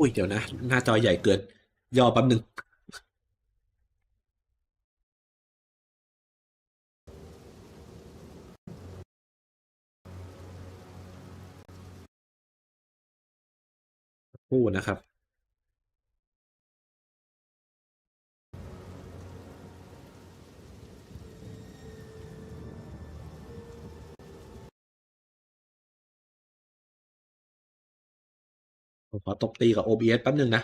อุ้ยเดี๋ยวนะ หน้าจอใหญ่เกินย่อแป๊บหนึ่งคู่นะครับ ผมขอตบตีกับ OBS แป๊บหนึ่งนะ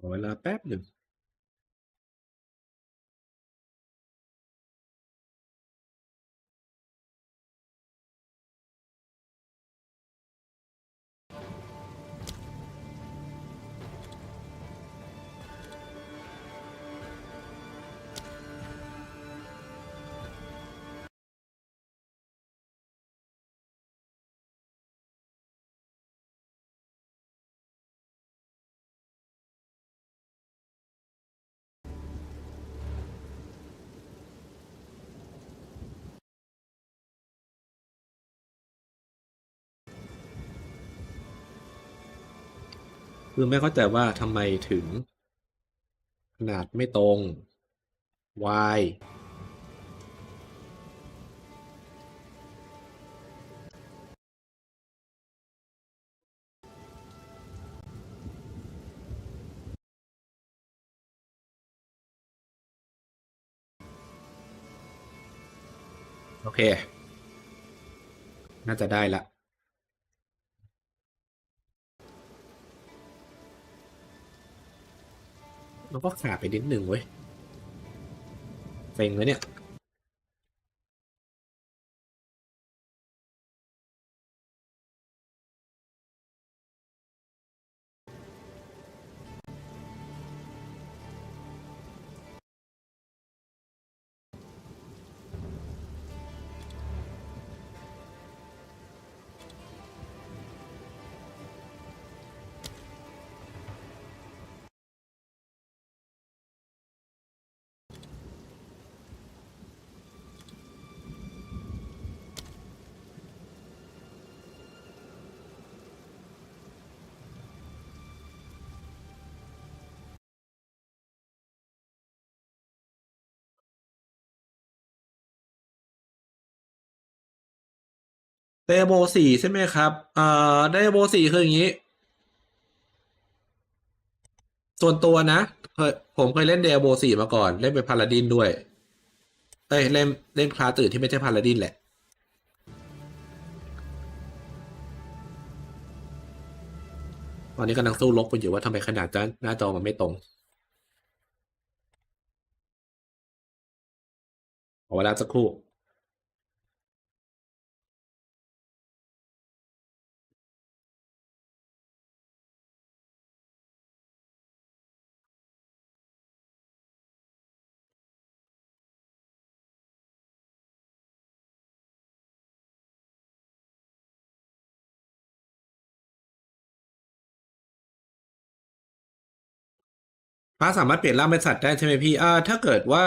ขอเว คือไม่เข้าใจว่าทำไมถึง ขนาดไม่ตรง y โอเค น่าจะได้ละ มันก็ขาดไปนิดหนึ่งเว้ยเซ็งเลยเนี่ย เดโบสี่ใช่ไหมครับเอ่อเดโบสี่คืออย่างนี้ ส่วนตัวนะเคยผมเคยเล่นเดโบสี่มาก่อน เล่นเป็นพาลาดินด้วย เอ้ยเล่นเล่นคลาสอื่นที่ไม่ใช่พาลาดินแหละ ตอนนี้กำลังสู้รบกันอยู่ว่าทำไมขนาดจอหน้าจอมันไม่ตรงขอเวลาสักครู่ พระสามารถเปลี่ยนร่างเป็นสัตว์ได้ใช่ไหมพี่ อ่า ถ้าเกิดว่า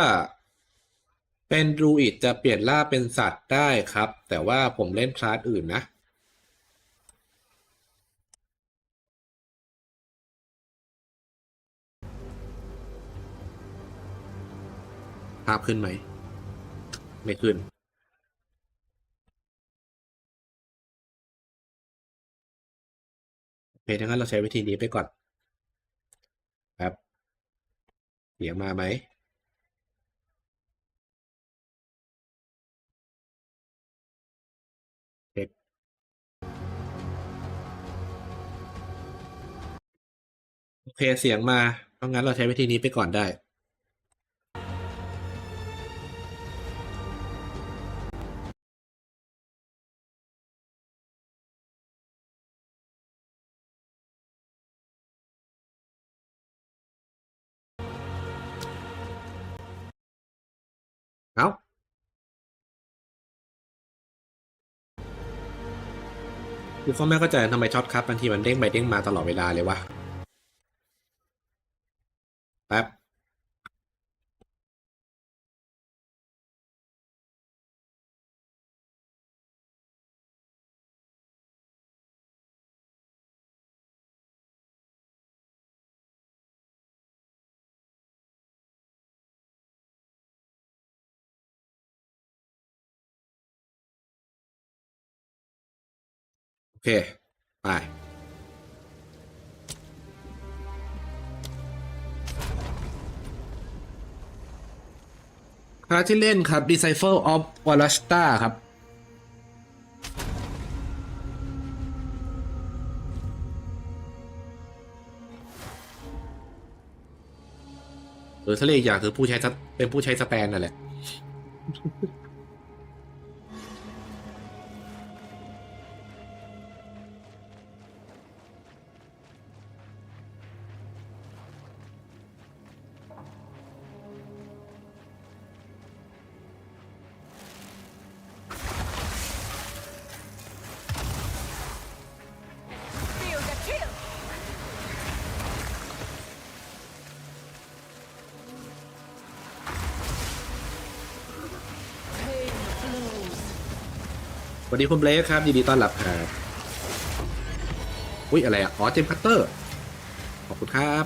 เป็นรูอิดจะเปลี่ยนร่างเป็นสัตว์ได้ครับ แต่ว่าผมเล่นคลาสอื่นนะ ภาพขึ้นไหม ไม่ขึ้นโอเคถ้างั้นเราใช้วิธีนี้ไปก่อน ครับ เสียงมาไหมเช็คโอเคเสียงมาเพราะงั้นเราใช้วิธีนี้ไปก่อนได้ คือเขาไม่เข้าใจทำไมช็อตคัทบางทีมันเด้งไปเด้งมาตลอดเวลาเลยวะ เค ไป คาที่เล่นครับ Disciple of w a l a s t a ครับ หรือถ้าเรียกอีกอย่างคือผู้ใช้เป็นผู้ใช้สแตนนั่นแหละ ดีคุณเบลคครับยินดีต้อนรับครับอุ้ยอะไรอะอ๋อเจมส์คัตเตอร์ขอบคุณครับ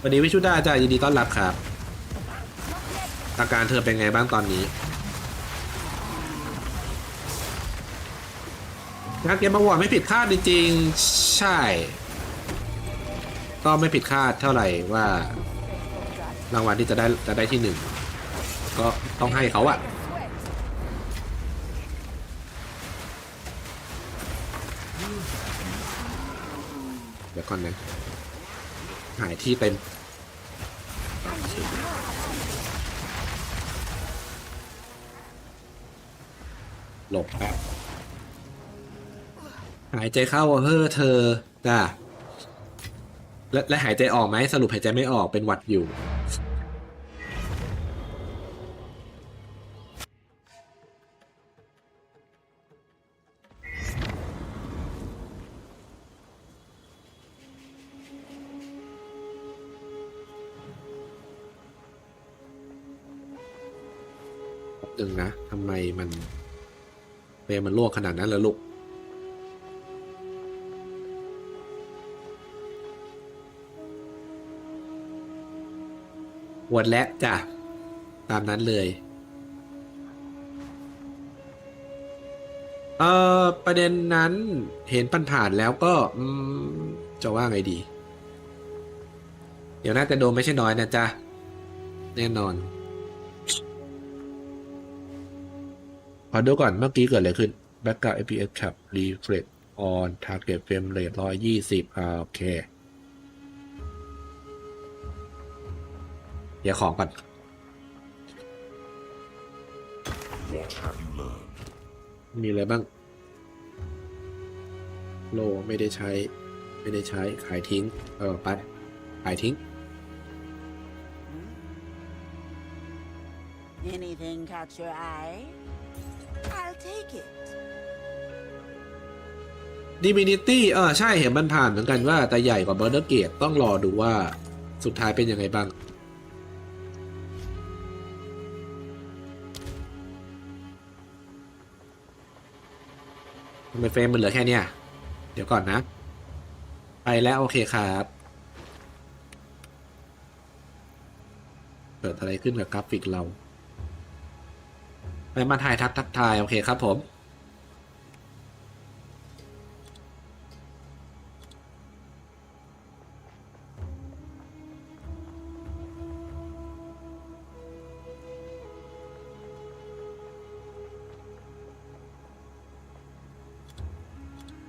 สวัสดีวิชุดาจ้ายินดีต้อนรับครับ อาการเธอเป็นไงบ้างตอนนี้ งาเกมบางวันไม่ผิดคาดจริงๆใช่ ก็ไม่ผิดคาดเท่าไหร่ว่ารางวัลที่จะได้จะได้ที่หนึ่งก็ต้องให้เขาอะเดี๋ยวก่อนนะหายที่เต็มหลบแป๊บายใจเข้าเฮ้อเธอจ้าและและหายใจออกไหมสรุปหายใจไม่ออกเป็นหวัดอยู่หนึ่งนะทำไมมันเฟรมมันลวกขนาดนั้นเลยลูก หวดและจ้ะ ตามนั้นเลย เอ่อ ประเด็นนั้นเห็นปัญผ่านแล้วก็ อืม จะว่าไงดี เดี๋ยวน่าจะโดนไม่ใช่น้อยนะจ๊ะ แน่นอน ขอดูก่อนเมื่อกี้เกิดอะไรขึ้น Backup FPS Cap Refresh on Target Frame Rate ร้อยยี่สิบอ่าโอเค เดี๋ยวของก่อน What have you learned? มีอะไรบ้าง โลไม่ได้ใช้ ไม่ได้ใช้ ขายทิ้ง เออ ไป ขายทิ้ง Anything catch your eye? I'll take it. Divinity เออใช่เห็นมันผ่านเหมือนกันว่าแต่ใหญ่กว่า Murder Gate ต้องรอดูว่าสุดท้ายเป็นยังไงบ้าง ไมเฟรมมันเหลือแค่เนี้ยเดี๋ยวก่อนนะ ไปแล้วโอเคครับ เกิดอะไรขึ้นกับกราฟิกเรา ไปมาถ่ายทักทักทาย โอเคครับผม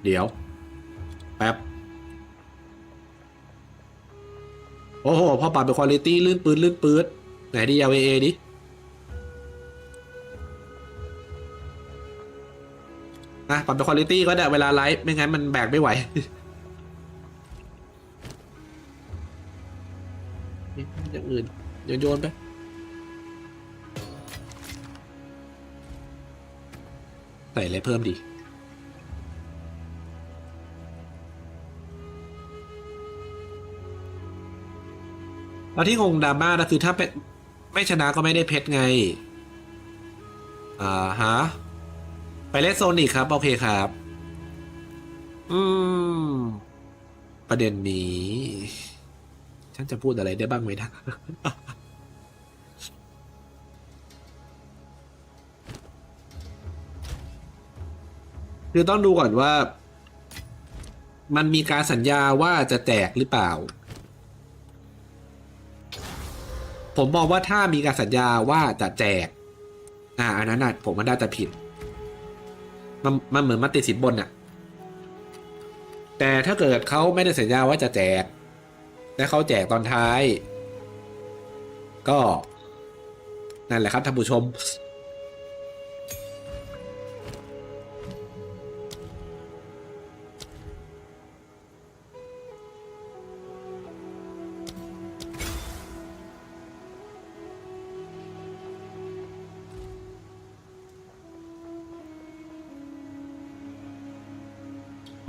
ดี๋ยว แป๊บ โอ้โห พอปรับเป็นคุณภาพลื่นปืดลื่นปืดไหนดิ LAA ดิ อะ ปรับเป็นคุณภาพก็ได้เวลาไลฟ์ไม่งั้นมันแบกไม่ไหวอย่างอื่นโยนโยนไปใส่อะไรเพิ่มดี แล้วที่งงดราม่าก็คือถ้าเป็นไม่ชนะก็ไม่ได้เพชรไง อ่าฮะ ไปเล่นโซนิกครับ โอเคครับ อืม ประเด็นนี้ ฉันจะพูดอะไรได้บ้างไหมนะคือต้องดูก่อนว่า มันมีการสัญญาว่าจะแจกหรือเปล่า ผมมองว่าถ้ามีการสัญญาว่าจะแจก อ่า อันนั้นนะผมว่าน่าจะผิด มันมันเหมือนมติดสินบนน่ะแต่ถ้าเกิดเขาไม่ได้สัญญาว่าจะแจก และเขาแจกตอนท้าย ก็ นั่นแหละครับท่านผู้ชม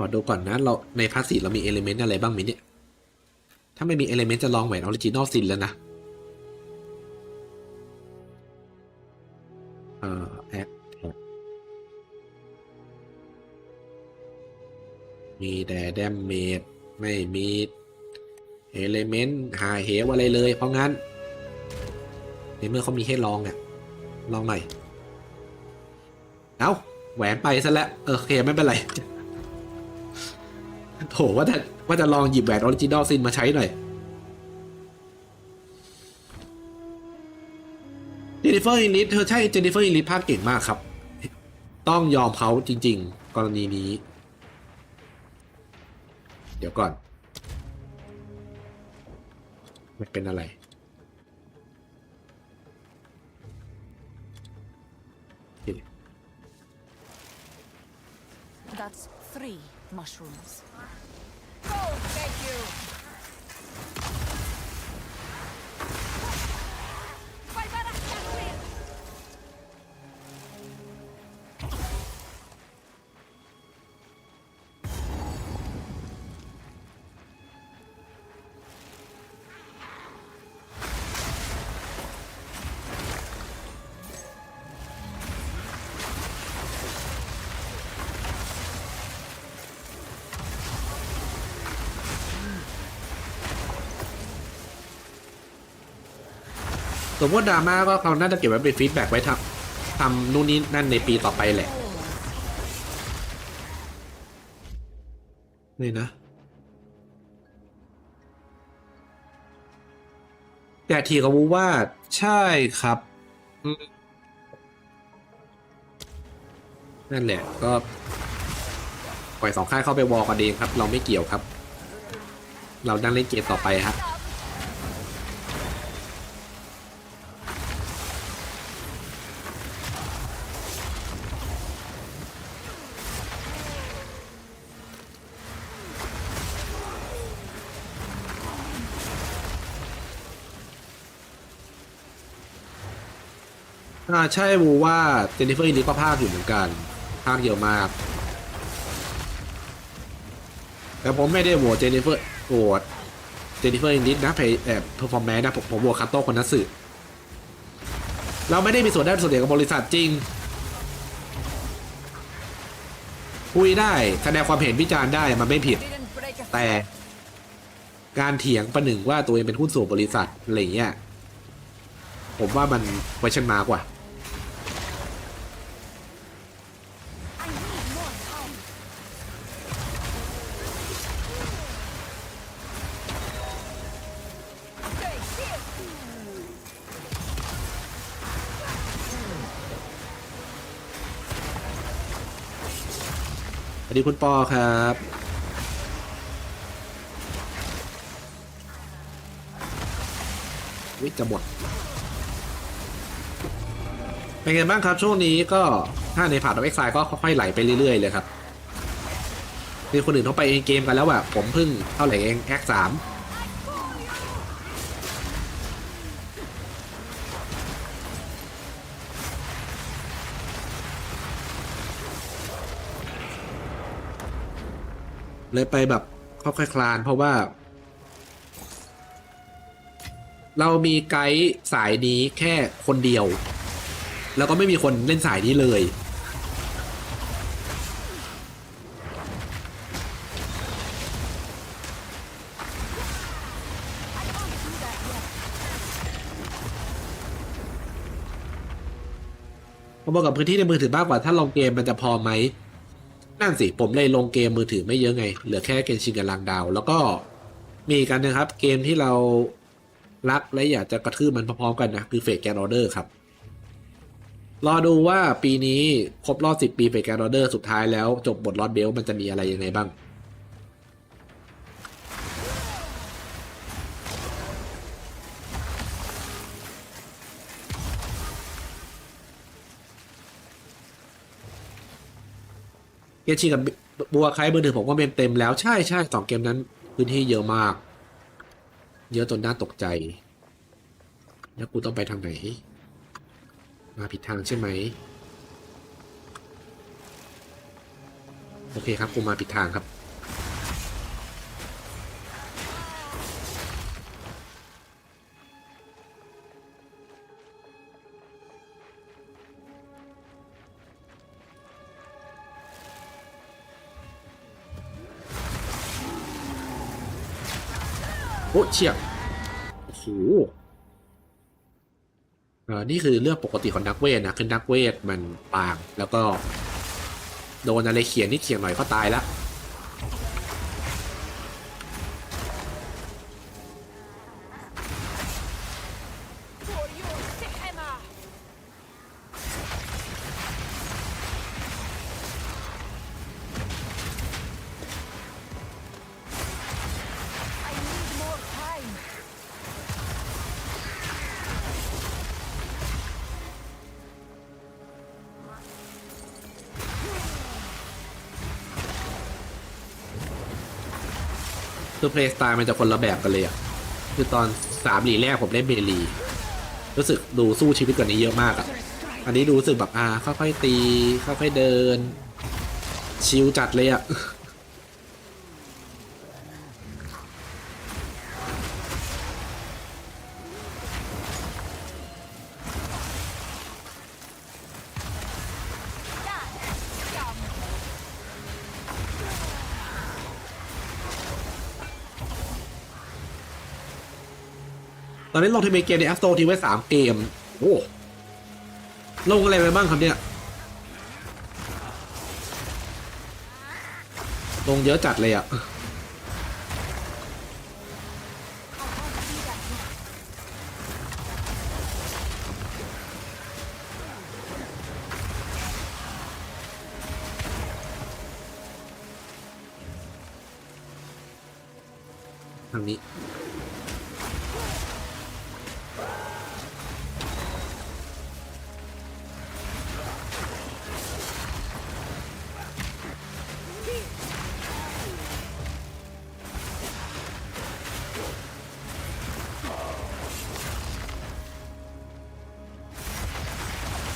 อดูก่อนนะเราในพาร์ทสี่เรามีเอลิเมนต์อะไรบ้างไหมเนี่ย ถ้าไม่มีเอลิเมนต์จะลองแหวนออริจินอลซินแล้วนะเอ่อแอดมีแต่แดมเมดไม่มีเอลิเมนต์หาเหวอะไรเลย เพราะงั้น ในเมื่อเขามีให้ลองเนี่ยลองหน่อยเอา้าแหวนไปซะแล้ว เออโอเคไม่เป็นไร โถว่าจะว่าจะลองหยิบแหวนออริจินอลซินมาใช้หน่อยเจนนิเฟอร์อินลิทเธอใช่เจนนิเฟอร์อินลิทภาคเก่งมากครับ ต้องยอมเขาจริง ๆ กรณีนี้ เดี๋ยวก่อนมันเป็นอะไร That's three mushrooms. Thank you. สมมติดราม่าก็เขาน่าจะเก็บไว้เป็นฟีดแบ็กไว้ทำทำนู่นนี่นั่นในปีต่อไปแหละ นี่นะ แต่ทีเขาวูว่าใช่ครับ นั่นแหละ ก็ปล่อยสองค่ายเข้าไปวอลกันเองครับ เราไม่เกี่ยวครับ เราดังเล่นเกมต่อไปครับ ใช่วูว่าเจนนิเฟอร์อินดิก็ภาคอยู่เหมือนกัน ภาคเยอะมาก แต่ผมไม่ได้โหวตเจนนิเฟอร์โหวตเจนนิเฟอร์อินดินะเพย์เอ่อเพอร์ฟอร์แมนซ์นะผมผมโหวตคัตโต้คนนัสึเราไม่ได้มีส่วนได้ส่วนเสียกับบริษัทจริงคุยได้แสดงความเห็นวิจารณ์ได้มันไม่ผิด แต่การเถียงประหนึ่งว่าตัวเองเป็นหุ้นส่วนบริษัทอะไรเงี้ยผมว่ามันไวชันมากกว่า วัสดีคุณปอครับวิจะหมดเป็นไงบ้างครับ ช่วงนี้ก็ถ้าในผ่านดับเอ็กไซก็ค่อยๆไหลไปเรื่อยๆเลยครับมีคนอื่นเขาไปเองเกมกันแล้วอะผมเพิ่งเท่าไหร่เองแอคสาม เลยไปแบบค่อยๆคลาน เพราะว่า เรามีไกด์สายนี้แค่คนเดียว แล้วก็ไม่มีคนเล่นสายนี้เลยผมบอกกับพื้นที่ในมือถือมากกว่าถ้าลงเกมมันจะพอไหม นั่นสิผมเลยลงเกมมือถือไม่เยอะไง เหลือแค่เกมชิงกับลางดาว แล้วก็มีกกันนะครับ เกมที่เรารักและอยากจะกระทืบมันพร้อมๆกันนะคือเฟกแกนออเดอร์ครับ รอดูว่าปีนี้ครบรอบ 10 ปีเฟกแกนออเดอร์สุดท้ายแล้วจบบทลอดเบลมันจะมีอะไรยังไงบ้าง เกชิกับบัวคเบอร์หนึ่งผมก็เมนเต็มแล้วใช่ใช่สองเกมนั้น พื้นที่เยอะมาก เยอะจนน่าตกใจ แล้วกูต้องไปทางไหน มาผิดทางใช่ไหมโอเคครับกูมาผิดทางครับ เชียบโอ้โหเอ่อนี่คือเรื่องปกติของนักเวทนะคือนักเวทมันปางแล้วก็ โดนอะไรเขียนนิดเขียนหน่อยก็ตายละ เพลย์สไตล์มันจะคนละแบบกันเลยอะคือตอนสามหลีแรกผมเล่นเมลี รู้สึกดูสู้ชีวิตกว่านี้เยอะมากอะ อันนี้ดูรู้สึกแบบอ่าค่อยๆตีค่อยๆเดิน ชิลจัดเลยอะ ตอนนี้ลงทีมเกมในแอปสโตร์ทิ้งไว้สามเกม โอ้ลงอะไรไปบ้างครับเนี่ย ลงเยอะจัดเลยอะ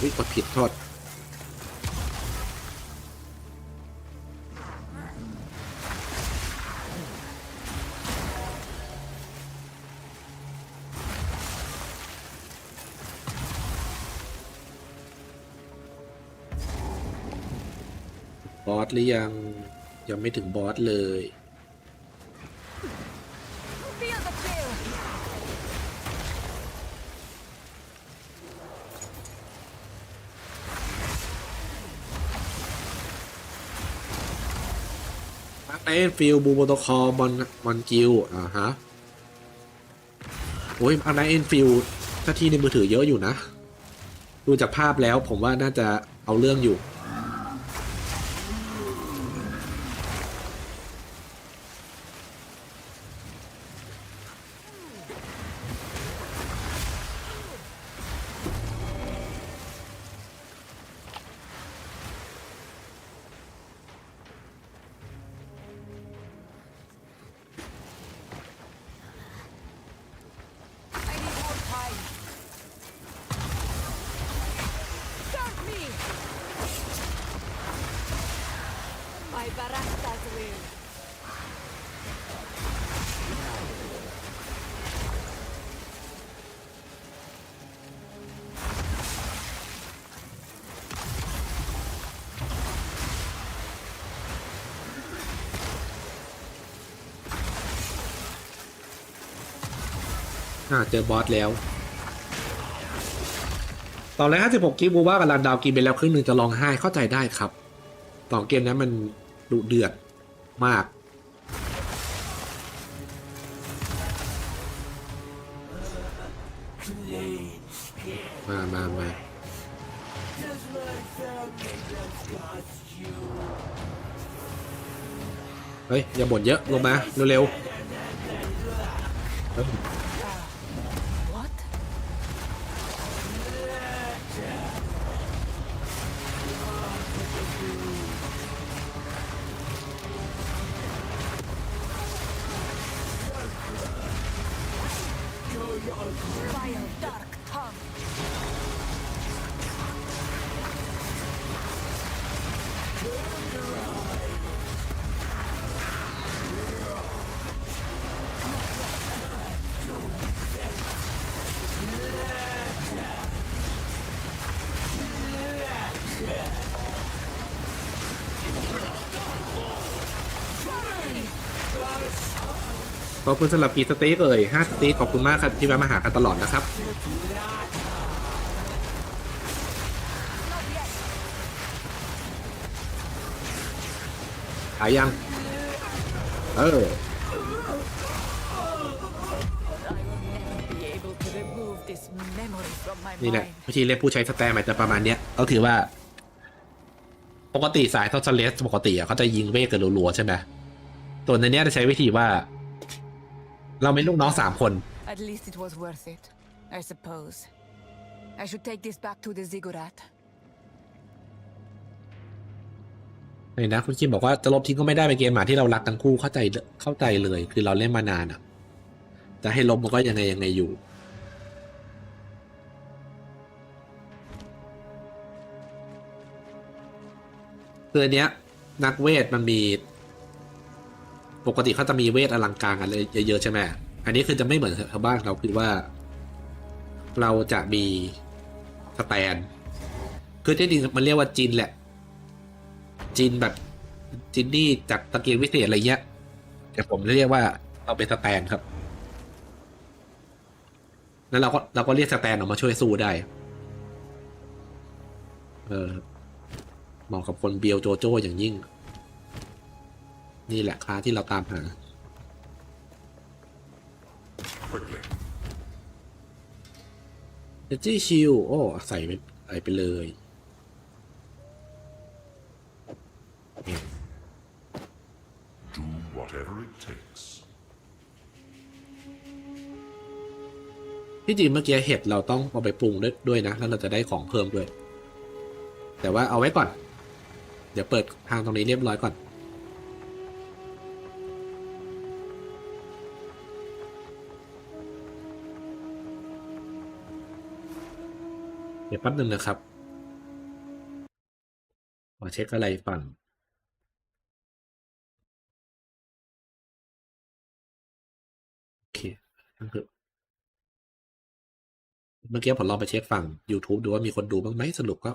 วิกดผิดโทษบอสหรือยังยังไม่ถึงบอสเลย เอ็นฟิลบูโบโตคอมอนมอนกิลอ่าฮะโอ้ยอันไนเอ็นฟิลถ้าที่ในมือถือเยอะอยู่นะ ดูจากภาพแล้วผมว่าน่าจะเอาเรื่องอยู่ อ่าเจอบอสแล้ว ตอนแรก56กิฟบูว่ากับลันดาวกินไปแล้วครึ่งหนึ่งจะร้องไห้เข้าใจได้ครับสอเกมนั้นมันดุเดือดมากมามามาเฮ้ย อย่าบ่นเยอะ ลงมา เร็วๆ อบคุณสำหรับกีสเต็กเอ่ยห้าสเต็กขอบคุณมากครับที่แวะมาหากันตลอดนะครับหายยัง เออนี่แหละวิธีเรียกผู้ใช้สแตมอาจจะประมาณเนี้ยก็ถือว่า ปกติสายทอสเลสปกติอะเขาจะยิงเวทกันรัวๆใช่ไหมส่วในเนี้ยจะใช้วิธีว่า เราเป็นลูกน้องสามคน At least it was worth it, I suppose. I should take this back to the ziggurat. นี่นะคุณคิมบอกว่าจะลบทิ้งก็ไม่ได้เป็นเกมหมาที่เรารักทั้งคู่เข้าใจเข้าใจเลย คือเราเล่นมานานอะ จะให้ลบมันก็ยังไงยังไงอยู่ คืออันเนี้ยนักเวทมันมี ปกติเขาจะมีเวทอลังการกันเลยเยอะๆใช่ไหมอันนี้คือจะไม่เหมือนชาวบ้านเราคือว่า เราจะมีสแตน คือที่จริงมันเรียกว่าจินแหละ จินแบบจินนี่จากตะเกียงวิเศษอะไรเงี้ยแต่ผมเรียกว่าเอาเป็นสแตนครับ แล้วเราก็เราก็เรียกสแตนออกมาช่วยสู้ได้ เออเหมาะกับคนเบียวโจโจ้อย่างยิ่ง นี่แหละค้าที่เราตามหา Quickly. เอจี้ชิลโอ้ ใส่ไปใส่ไปเลย Do whatever it takes. ที่จริงเมื่อกี้เห็ดเราต้องเอาไปปรุงด้วยด้วยนะ แล้วเราจะได้ของเพิ่มด้วย แต่ว่าเอาไว้ก่อน เดี๋ยวเปิดทางตรงนี้เรียบร้อยก่อน เดี๋ยวแป๊บหนึ่งนะครับขอเช็คอะไรก่อนโอเคนั่นคือเมื่อกี้ผมลองไปเช็คฝั่ง YouTube ดูว่ามีคนดูบ้างไหมสรุปก็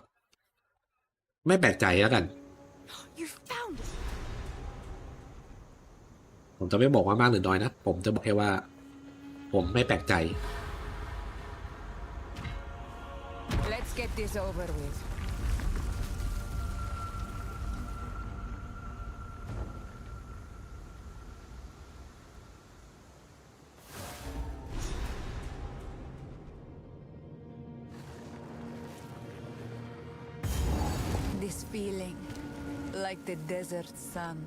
ไม่แปลกใจแล้วกัน You found it! ผมจะไม่บอกว่ามากหรือน้อยนะ ผมจะบอกแค่ว่า ผมไม่แปลกใจ this over with. 'This feeling, like the desert sun.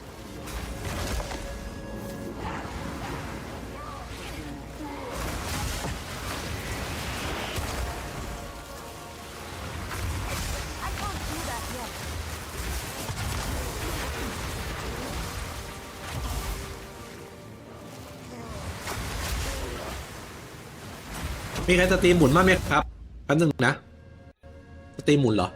มีใครสตรีมหมุนบ้างไหมครับแป๊บนึงนะ สตรีมหมุนเหรอ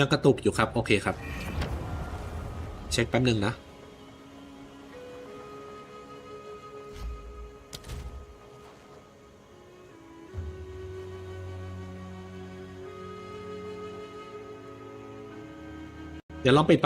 ยังกระตุกอยู่ครับ โอเคครับ เช็คแป๊บหนึ่งนะ เดี๋ยวลองปิด